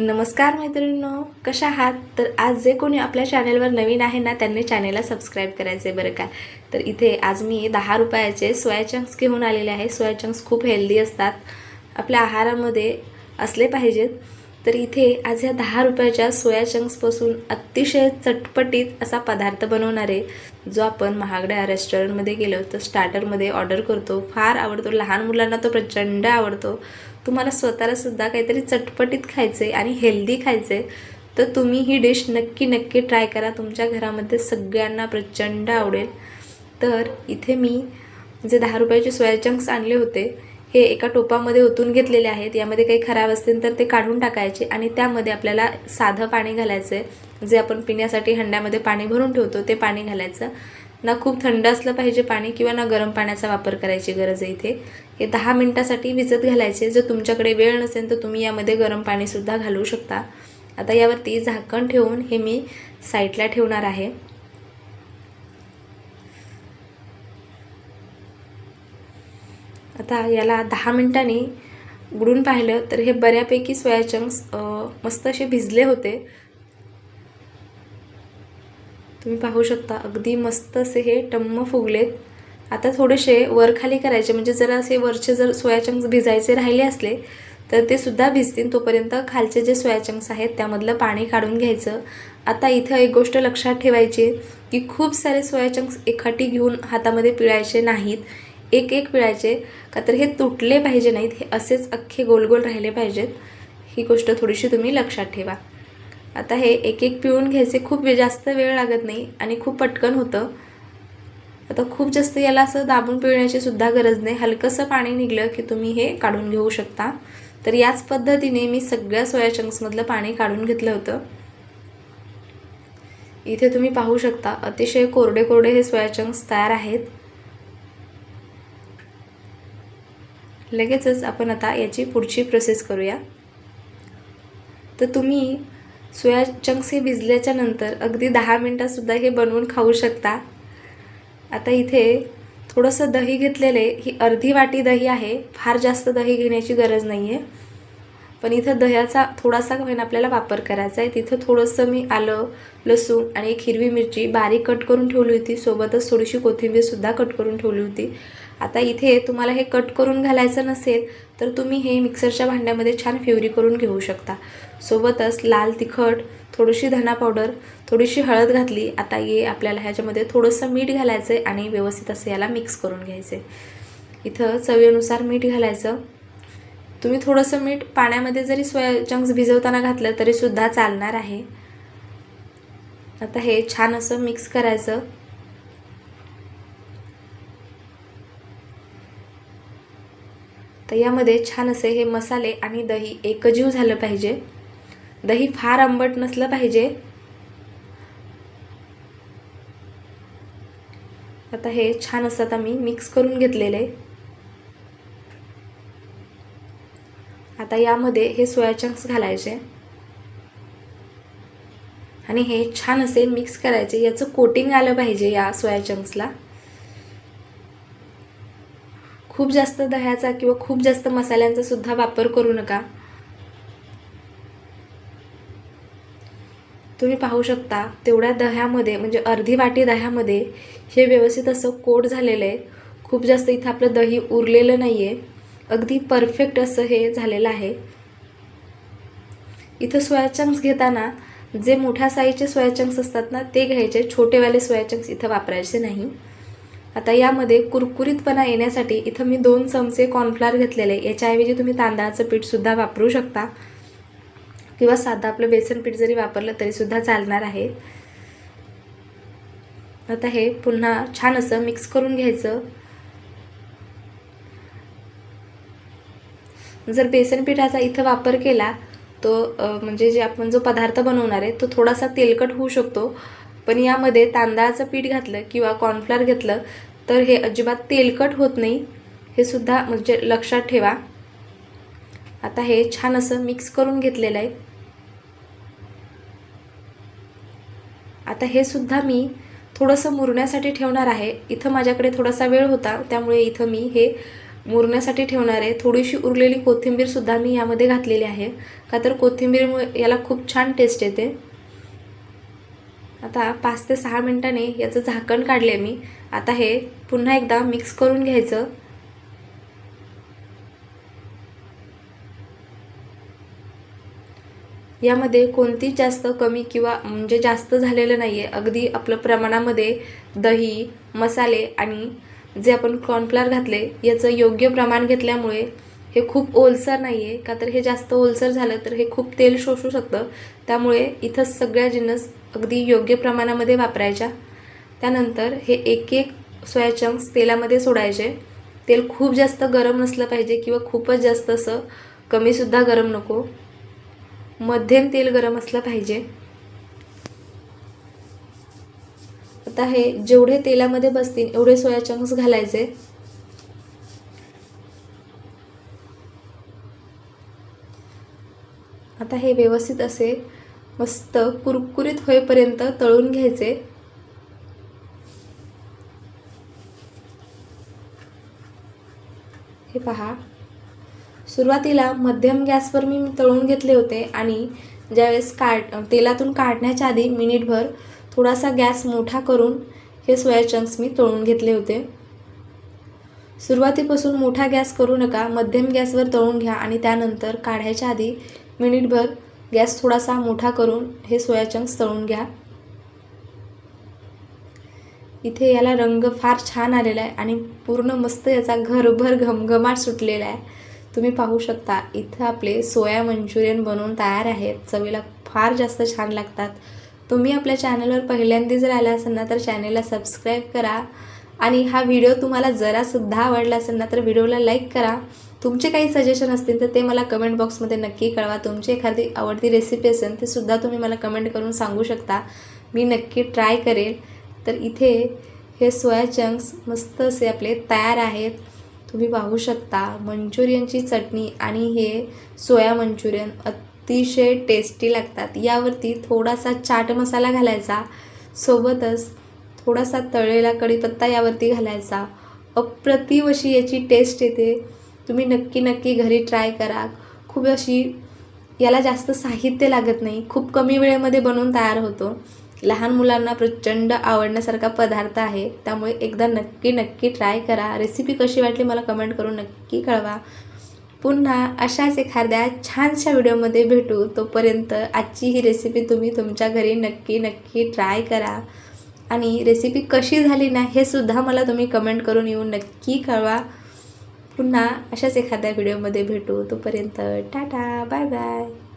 नमस्कार मैत्रिणींनो कशा आहात? तर आज जे कोणी आपल्या चॅनेलवर नवीन आहे ना त्यांनी चॅनेलला सबस्क्राईब करायचे बरं का? तर इथे आज मी दहा रुपयाचे सोया चंक्स घेऊन आलेले आहे. सोया चंक्स खूप हेल्दी असतात. आपल्या आहारामध्ये असले पाहिजेत. तर इथे आज ह्या दहा रुपयाच्या सोया चंक्सपासून अतिशय चटपटीत असा पदार्थ बनवणार आहे जो आपण महागड्या रेस्टॉरंटमध्ये गेलो तर स्टार्टरमध्ये ऑर्डर करतो. फार आवडतो. लहान मुलांना तो प्रचंड आवडतो. तुम्हाला स्वतःला सुद्धा काहीतरी चटपटीत खायचं आहे आणि हेल्दी खायचं आहे तर तुम्ही ही डिश नक्की नक्की ट्राय करा. तुमच्या घरामध्ये सगळ्यांना प्रचंड आवडेल. तर इथे मी जे दहा रुपयाचे सोया चंक्स आणले होते हे एका टोपामध्ये ओतून घेतलेले आहेत. यामध्ये काही खराब असतील तर ते काढून टाकायचे आणि त्यामध्ये आपल्याला साधं पाणी घालायचं आहे जे आपण पिण्यासाठी हंड्यामध्ये पाणी भरून ठेवतो ते पाणी घालायचं. ना खूप थंड असलं पाहिजे पाणी किंवा ना गरम पाण्याचा वापर करायची गरज आहे इथे. हे दहा मिनटासाठी विजत घालायचे. जर तुमच्याकडे वेळ नसेल तर तुम्ही यामध्ये गरम पाणीसुद्धा घालू शकता. आता यावरती झाकण ठेवून हे मी साईडला ठेवणार आहे. आता याला दहा मिनटांनी उघडून पाहिलं तर हे बऱ्यापैकी सोया चंक्स मस्त असे भिजले होते. तुम्ही पाहू शकता. अगदी मस्त असे हे टम्म फुगलेत. आता थोडेसे वरखाली करायचे. म्हणजे जर असे वरचे जर सोया चंक्स भिजायचे राहिले असले तर ते सुद्धा भिजतील. तोपर्यंत खालचे जे सोया चंक्स आहेत त्यामधलं पाणी काढून घ्यायचं. आता इथं एक गोष्ट लक्षात ठेवायची की खूप सारे सोया चंक्स एखाटी घेऊन हातामध्ये पिळायचे नाहीत. एक एक पिळायचे. का तर हे तुटले पाहिजे नाहीत. हे असेच अख्खे गोल गोल राहिले पाहिजेत. ही गोष्ट थोडीशी तुम्ही लक्षात ठेवा. आता हे एक एक पिळून घ्यायचे खूप वे- जास्त वेळ लागत नाही आणि खूप पटकन होतं. आता खूप जास्त याला असं दाबून पिळण्याची सुद्धा गरज नाही. हलकंसं पाणी निघलं की तुम्ही हे काढून घेऊ शकता. तर याच पद्धतीने मी सगळ्या सोया चंक्समधलं पाणी काढून घेतलं होतं. इथे तुम्ही पाहू शकता अतिशय कोरडे कोरडे हे सोया चंक्स तयार आहेत. लगेचच आपण आता याची पुढची प्रोसेस करूया. तर तुम्ही सोया चंक्स हे भिजल्याच्या नंतर अगदी दहा मिनटातसुद्धा हे बनवून खाऊ शकता. आता इथे थोडंसं दही घेतलेलं आहे ही अर्धी वाटी दही आहे फार जास्त दही घेण्याची गरज नाही आहे पण इथं दह्याचा थोडासा होईन आपल्याला वापर करायचा आहे. तिथं थोडंसं मी आलं लसूण आणि एक हिरवी मिरची बारीक कट करून ठेवली होती. सोबतच थोडीशी कोथिंबीरसुद्धा कट करून ठेवली होती. आता इथे तुम्हाला हे कट करून घालायचं नसेल तर तुम्ही हे मिक्सरच्या भांड्यामध्ये छान फ्युरी करून घेऊ शकता. सोबतच लाल तिखट थोडीशी धना पावडर थोडीशी हळद घातली. आता ये आपल्याला ह्याच्यामध्ये थोडंसं मीठ घालायचं आहे आणि व्यवस्थित असं याला मिक्स करून घ्यायचं. आहे इथं चवीनुसार मीठ घालायचं. तुम्ही थोडंसं मीठ पाण्यामध्ये जरी सोया चंक्स भिजवताना घातलं तरीसुद्धा चालणार आहे. आता हे छान असं मिक्स करायचं. तर यामध्ये छान असे हे मसाले आणि दही एकजीव झालं पाहिजे. दही फार आंबट नसलं पाहिजे. आता हे छान असं आता मी मिक्स करून घेतलेलं. आहे आता यामध्ये हे सोया चंक्स घालायचे. आणि हे छान असे मिक्स करायचे. याचं कोटिंग आलं पाहिजे या सोया चंक्सला खूप जास्त दह्याचा किंवा खूप जास्त मसाल्यांचा सुद्धा वापर करू नका. तुम्ही पाहू शकता तेवढ्या दह्यामध्ये म्हणजे अर्धी वाटी दह्यामध्ये हे व्यवस्थित असं कोट झालेलं आहे. खूप जास्त इथं आपलं दही उरलेलं नाही आहे अगदी परफेक्ट असं हे झालेलं आहे. इथं सोयाचंक्स घेताना जे मोठ्या साईजचे सोयाचंक्स असतात ना ते घ्यायचे. छोटेवाले सोयाचंक्स इथं वापरायचे नाही. आता यामध्ये कुरकुरीतपणा येण्यासाठी इथं मी दोन चमचे कॉर्नफ्लावर घेतलेले याच्याऐवजी तुम्ही तांदळाचं पीठसुद्धा वापरू शकता. किंवा साधं आपलं बेसन पीठ जरी वापरलं तरीसुद्धा चालणार आहे आता हे पुन्हा छान असं मिक्स करून घ्यायचं. जर बेसन पिठाचा इथं वापर केला तो म्हणजे जे आपण जो पदार्थ बनवणार आहे तो थोडासा तेलकट होऊ शकतो. पण यामध्ये तांदळाचं पीठ घातलं किंवा कॉर्नफ्लॉर घेतलं तर हे अजिबात तेलकट होत नाही. हे सुद्धा म्हणजे लक्षात ठेवा. आता हे छान असं मिक्स करून घेतलेलं आहे. आता हे सुद्धा मी थोडंसं मुरण्यासाठी ठेवणार आहे. इथं माझ्याकडे थोडासा वेळ होता त्यामुळे इथं मी हे मुरण्यासाठी ठेवणार आहे. थोडीशी उरलेली कोथिंबीरसुद्धा मी यामध्ये घातलेली आहे. का तर कोथिंबीरमुळे याला खूप छान टेस्ट येते. आता पाच ते सहा मिनटाने याचं झाकण काढले मी. आता हे पुन्हा एकदा मिक्स करून घ्यायचं. यामध्ये कोणतीच जास्त कमी किंवा म्हणजे जास्त झालेलं नाही आहे अगदी आपलं प्रमाणामध्ये दही मसाले आणि जे आपण कॉर्नफ्लॉर घातले याचं योग्य प्रमाण घेतल्यामुळे हे खूप ओलसर नाही आहे का तर हे जास्त ओलसर झालं तर हे खूप तेल शोषू शकतं. त्यामुळे इथं सगळ्या जिन्नस अगदी योग्य प्रमाणामध्ये वापरायच्या. त्यानंतर हे एक एक सोया चंक्स तेलामध्ये सोडायचे. तेल खूप जास्त गरम नसलं पाहिजे किंवा खूपच जास्त असं कमीसुद्धा गरम नको. मध्यम तेल गरम असलं पाहिजे. आता हे जेवढे तेलामध्ये बसतील एवढे सोया चंक्स घालायचे. आता हे व्यवस्थित असे मस्त कुरकुरीत होईपर्यंत तळून घ्यायचे. हे पहा. सुरुवातीला मध्यम गॅसवर मी तळून घेतले होते आणि ज्यावेळेस काढ तेलातून काढण्याच्या आधी मिनिटभर थोडासा गॅस मोठा करून हे सोया चंक्स मी तळून घेतले होते. सुरुवातीपासून मोठा गॅस करू नका मध्यम गॅसवर तळून घ्या आणि त्यानंतर काढायच्या आधी मिनिटभर गॅस थोडासा मोठा करून हे सोया चंक्स तळून घ्या. इथे याला रंग फार छान आलेला आहे आणि पूर्ण मस्त याचा घरभर घमघमाट सुटलेला आहे. तुम्ही पाहू शकता इथं आपले सोया मंचुरियन बनवून तयार आहेत. चवीला फार जास्त छान लागतात. तुम्ही आपल्या चॅनलवर पहिल्यांदा जर आला असाल ना तर चॅनलला सबस्क्राईब करा. आणि हा व्हिडिओ तुम्हाला जरासुद्धा आवडला असेल ना तर व्हिडिओला लाईक करा. तुमचे काही सजेशन असतील तर ते मला कमेंट बॉक्समध्ये नक्की कळवा. तुमची एखादी आवडती रेसिपी असेल ते सुद्धा तुम्ही मला कमेंट करून सांगू शकता. मी नक्की ट्राय करेल. तर इथे हे सोया चंक्स मस्त असे आपले तयार आहेत. तुम्ही पाहू शकता मंचुरियनची चटणी आणि हे सोया मंचुरियन अतिशय टेस्टी लागतात. यावरती थोडासा चाट मसाला घालायचा सोबतच थोडासा तळलेला कढीपत्ता यावरती घालायचा. अप्रतिम अशी याची टेस्ट येते. तुम्ही नक्की नक्की घरी ट्राय करा. खूप अशी याला जास्त साहित्य लागत नाही. खूप कमी वेळेमध्ये बनवून तयार होतो. लहान मुलांना प्रचंड आवडण्यासारखा पदार्थ आहे. त्यामुळे एकदा नक्की नक्की ट्राय करा. रेसिपी कशी वाटली मला कमेंट करून नक्की कळवा. पुन्हा अशाच एखाद्या छानशा व्हिडिओमध्ये भेटू. तोपर्यंत आजची ही रेसिपी तुम्ही तुमच्या घरी नक्की नक्की ट्राय करा. आणि रेसिपी कशी झाली ना हे सुद्धा मला तुम्ही कमेंट करून येऊन नक्की कळवा. पुन्हा अशाच एखाद्या व्हिडिओमध्ये भेटू. तोपर्यंत टाटा बाय बाय